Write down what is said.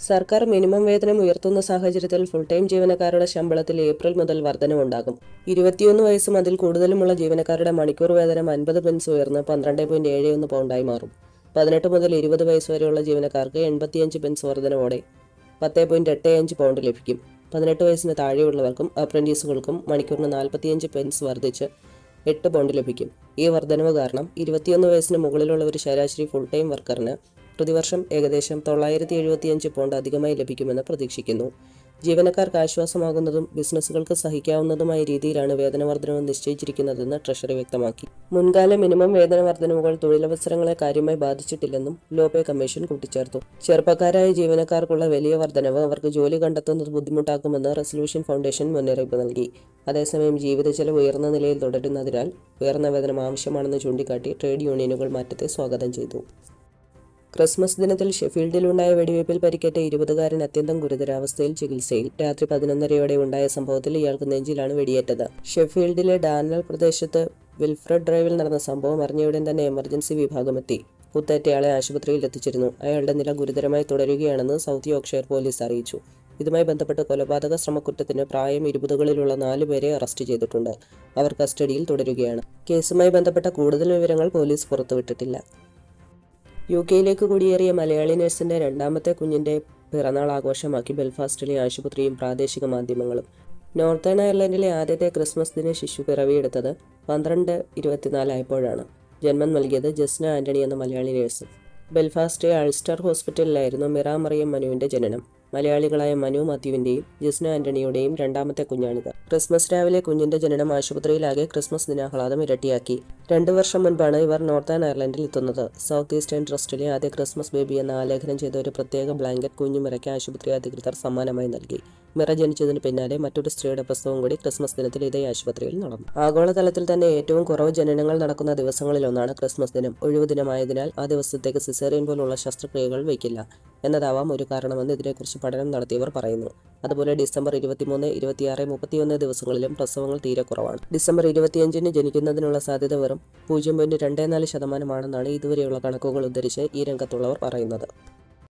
സർക്കാർ മിനിമം വേതനം ഉയർത്തുന്ന സാഹചര്യത്തിൽ ഫുൾ ടൈം ജീവനക്കാരുടെ ശമ്പളത്തിൽ ഏപ്രിൽ മുതൽ വർധനവുണ്ടാകും. ഇരുപത്തിയൊന്ന് വയസ്സും അതിൽ കൂടുതലുമുള്ള ജീവനക്കാരുടെ മണിക്കൂർ വേതനം അൻപത് പെൻസ് ഉയർന്ന് പന്ത്രണ്ട് പോയിന്റ് ഏഴ് ഒന്ന് പൗണ്ടായി മാറും. പതിനെട്ട് മുതൽ ഇരുപത് വയസ്സ് വരെയുള്ള ജീവനക്കാർക്ക് എൺപത്തിയഞ്ച് പെൻസ് വർധനവോടെ പത്ത് പോയിന്റ് എട്ട് അഞ്ച് പൗണ്ട് ലഭിക്കും. പതിനെട്ട് വയസ്സിന് താഴെയുള്ളവർക്കും അപ്രന്റീസുകൾക്കും മണിക്കൂറിന് നാൽപ്പത്തിയഞ്ച് പെൻസ് വർദ്ധിച്ച് എട്ട് പൗണ്ട് ലഭിക്കും. ഈ വർധനവ് കാരണം ഇരുപത്തിയൊന്ന് വയസ്സിന് മുകളിലുള്ള ഒരു ശരാശരി ഫുൾ ടൈം വർക്കറിന് പ്രതിവർഷം ഏകദേശം തൊള്ളായിരത്തി എഴുപത്തിയഞ്ച് പൗണ്ട് അധികമായി ലഭിക്കുമെന്ന് പ്രതീക്ഷിക്കുന്നു. ജീവനക്കാർക്ക് ആശ്വാസമാകുന്നതും ബിസിനസ്സുകൾക്ക് സഹിക്കാവുന്നതുമായ രീതിയിലാണ് വേതന വർധനവ് നിശ്ചയിച്ചിരിക്കുന്നതെന്ന് ട്രഷറി വ്യക്തമാക്കി. മുൻകാല മിനിമം വേതന വർധനവുകൾ തൊഴിലവസരങ്ങളെ കാര്യമായി ബാധിച്ചിട്ടില്ലെന്നും ലോപേ കമ്മീഷൻ കൂട്ടിച്ചേർത്തു. ചെറുപ്പക്കാരായ ജീവനക്കാർക്കുള്ള വലിയ വർധനവ് അവർക്ക് ജോലി കണ്ടെത്തുന്നത് ബുദ്ധിമുട്ടാക്കുമെന്ന് റെസൊല്യൂഷൻ ഫൗണ്ടേഷൻ മുന്നറിയിപ്പ് നൽകി. അതേസമയം ജീവിത ചെലവ് ഉയർന്ന നിലയിൽ തുടരുന്നതിനാൽ ഉയർന്ന വേതനം ആവശ്യമാണെന്ന് ചൂണ്ടിക്കാട്ടി ട്രേഡ് യൂണിയനുകൾ മാറ്റത്തെ സ്വാഗതം ചെയ്തു. ക്രിസ്മസ് ദിനത്തിൽ ഷെഫീൽഡിൽ ഷെഫീൽഡിലുണ്ടായ വെടിവയ്പിൽ പരിക്കേറ്റ ഇരുപതുകാരൻ അത്യന്തം ഗുരുതരാവസ്ഥയിൽ ചികിത്സയിൽ. രാത്രി പതിനൊന്നരയോടെ ഉണ്ടായ സംഭവത്തിൽ ഇയാൾക്ക് നെഞ്ചിലാണ് വെടിയേറ്റത്. ഷെഫീൽഡിലെ ഡാനൽ പ്രദേശത്ത് വിൽഫ്രഡ് ഡ്രൈവിൽ നടന്ന സംഭവം അറിഞ്ഞയുടൻ തന്നെ എമർജൻസി വിഭാഗമെത്തി. കുത്തേറ്റയാളെ ആശുപത്രിയിൽ എത്തിച്ചിരുന്നു. അയാളുടെ നില ഗുരുതരമായി തുടരുകയാണെന്ന് സൗത്ത് യോർക്ക്ഷയർ പോലീസ് അറിയിച്ചു. ഇതുമായി ബന്ധപ്പെട്ട് കൊലപാതക ശ്രമക്കുറ്റത്തിന് പ്രായം ഇരുപതുകളിലുള്ള നാലുപേരെ അറസ്റ്റ് ചെയ്തിട്ടുണ്ട്. അവർ കസ്റ്റഡിയിൽ തുടരുകയാണ്. കേസുമായി ബന്ധപ്പെട്ട കൂടുതൽ വിവരങ്ങൾ പോലീസ് പുറത്തുവിട്ടിട്ടില്ല. യു കെയിലേക്ക് കുടിയേറിയ മലയാളി നഴ്സിന്റെ രണ്ടാമത്തെ കുഞ്ഞിന്റെ പിറന്നാൾ ആഘോഷമാക്കി ബെൽഫാസ്റ്റിലെ ആശുപത്രിയും പ്രാദേശിക മാധ്യമങ്ങളും. നോർത്തേൺ അയർലൻഡിലെ ആദ്യത്തെ ക്രിസ്മസ് ദിന ശിശു പിറവിയെടുത്തത് പന്ത്രണ്ട് ഇരുപത്തിനാലായപ്പോഴാണ് ജന്മം നൽകിയത് ജസ്ന ആന്റണി എന്ന മലയാളി നഴ്സ്. ബെൽഫാസ്റ്റ് അൾസ്റ്റർ ഹോസ്പിറ്റലിലായിരുന്നു മിറ മറിയം മനുവിന്റെ ജനനം. മലയാളികളായ മനു മാത്യുവിന്റെയും ജസ്ന ആന്റണിയുടെയും രണ്ടാമത്തെ കുഞ്ഞാണിത്. ക്രിസ്മസ് രാവിലെ കുഞ്ഞിന്റെ ജനനം ആശുപത്രിയിലാകെ ക്രിസ്മസ് ദിനാഹ്ലാദം ഇരട്ടിയാക്കി. രണ്ടു വർഷം മുൻപാണ് ഇവർ നോർത്തേൺ അയർലൻഡിൽ എത്തുന്നത്. സൗത്ത് ഈസ്റ്റേൺ ട്രസ്റ്റിലെ ആദ്യ ക്രിസ്മസ് ബേബി എന്ന ആലേഖനം ചെയ്ത ഒരു പ്രത്യേക ബ്ലാങ്കറ്റ് കുഞ്ഞുമിറയ്ക്ക് ആശുപത്രി അധികൃതർ സമ്മാനമായി നൽകി. മിറ ജനിച്ചതിന് പിന്നാലെ മറ്റൊരു സ്ത്രീയുടെ പ്രസവം കൂടി ക്രിസ്മസ് ദിനത്തിൽ ഇതേ ആശുപത്രിയിൽ നടന്നു. ആഗോളതലത്തിൽ തന്നെ ഏറ്റവും കുറവ് ജനനങ്ങൾ നടക്കുന്ന ദിവസങ്ങളിലൊന്നാണ് ക്രിസ്മസ് ദിനം. ഒഴിവു ദിനമായതിനാൽ ആ ദിവസത്തേക്ക് സിസേറിയൻ പോലുള്ള ശസ്ത്രക്രിയകൾ വയ്ക്കില്ല എന്നതാവാം ഒരു കാരണമെന്ന് ഇതിനെക്കുറിച്ച് പഠനം നടത്തിയവർ പറയുന്നു. അതുപോലെ ഡിസംബർ ഇരുപത്തിമൂന്ന് ഇരുപത്തിയാറ് മുപ്പത്തിയൊന്ന് ദിവസങ്ങളിലും പ്രസവങ്ങൾ തീരെ കുറവാണ്. ഡിസംബർ ഇരുപത്തിയഞ്ചിന് ജനിക്കുന്നതിനുള്ള സാധ്യത വെറും പൂജ്യം പോയിന്റ് രണ്ട് നാല് ശതമാനമാണെന്നാണ് ഇതുവരെയുള്ള കണക്കുകൾ ഉദ്ധരിച്ച് ഈ രംഗത്തുള്ളവർ പറയുന്നത്.